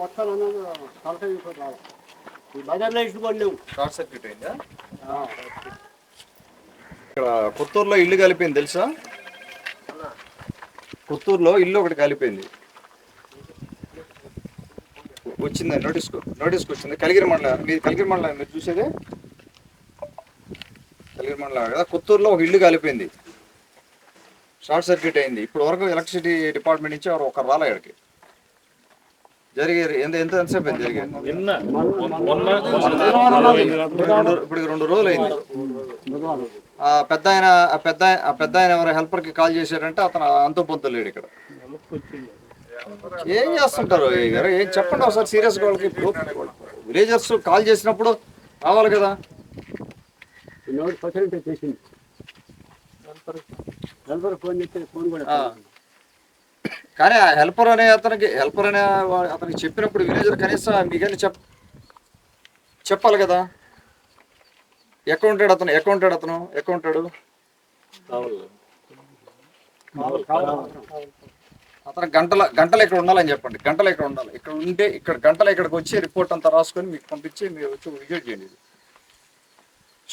మొత్తం తలకాయ రాదు ఈ బజార్లో ఇట్టుకోండి లేవు షార్ట్ సర్క్యూట్ అయిందా ఇక్కడ కొత్తూరులో ఇల్లు కలిపింది తెలుసా? కొత్తూరులో ఇల్లు ఒకటి కలిపింది. వచ్చింది? నోటీస్ నోటీస్కి వచ్చింది? కలిగిరి మండలం మీరు కలిగిరి మండలం మీరు చూసేదే? మండలం కదా కొత్తూరులో ఒక ఇల్లు కలిపింది. షార్ట్ సర్క్యూట్ అయింది. ఇప్పుడు వరకు ఎలక్ట్రిసిటీ డిపార్ట్మెంట్ నుంచి ఎవరు ఒక రాలే ఇక్కడికి. జరిగే ఎంత ఎంత ఎంతసేపు అయింది జరిగేది ఇప్పుడు రెండు- రోజులు అయింది. ఆ పెద్ద ఆయన పెద్ద ఆ పెద్ద ఆయన ఎవరు హెల్పర్కి కాల్ చేశారంటే అతను అంతో పొంతు లేడు ఇక్కడ. ఏం చేస్తుంటారు గారు? ఏం చెప్పండి ఒకసారి సీరియస్ వాళ్ళకి విలేజర్స్ కాల్ చేసినప్పుడు రావాలి కదా. నోటి పర్సెంట్ చేసింది హెల్పర్ ఫోన్ చేస్తే ఫోన్ కూడా. కానీ ఆ హెల్పర్ అనే అతనికి హెల్పర్ అనే అతనికి చెప్పినప్పుడు విలేజర్ కనీసం మీకని చెప్ చెప్పాలి కదా? ఎక్కడ ఉంటాడు అతను? ఎక్కడ ఉంటాడు అతను? ఎక్కడ ఉంటాడు? అతను గంటల గంటలు ఇక్కడ ఉండాలని చెప్పండి. గంటలు ఇక్కడ ఉండాలి. ఇక్కడ ఉంటే ఇక్కడ గంటలు ఇక్కడికి వచ్చి రిపోర్ట్ అంతా రాసుకొని మీకు పంపించి మీరు వచ్చి విజిట్ చేయండి.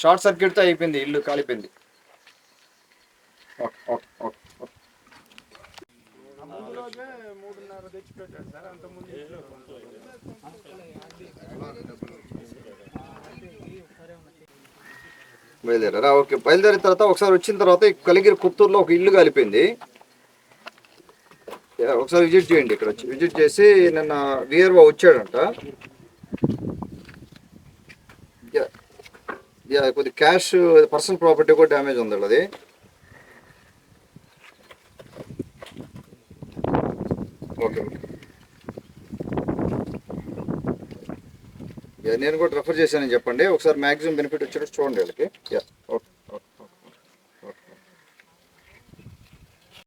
షార్ట్ సర్క్యూట్తో అయిపోయింది ఇల్లు కాలిపోయింది. Okay okay okay okay. బయలుదేరారా? Okay బయలుదేరిన తర్వాత ఒకసారి వచ్చిన తర్వాత కలిగిరి కుత్తూరులో ఒక ఇల్లు కాలిపోయింది. ఒకసారి విజిట్ చేయండి ఇక్కడ వచ్చి. విజిట్ చేసి నిన్న విఆర్ఓ వచ్చాడంట. కొద్ది క్యాష్ పర్సనల్ ప్రాపర్టీ కూడా డ్యామేజ్ ఉంది అది. ఓకే యా, నేను కూడా రెఫర్ చేశానని చెప్పండి. ఒకసారి మ్యాక్సిమం బెనిఫిట్ వచ్చేటట్టు చూడండి వాళ్ళకి. Yeah okay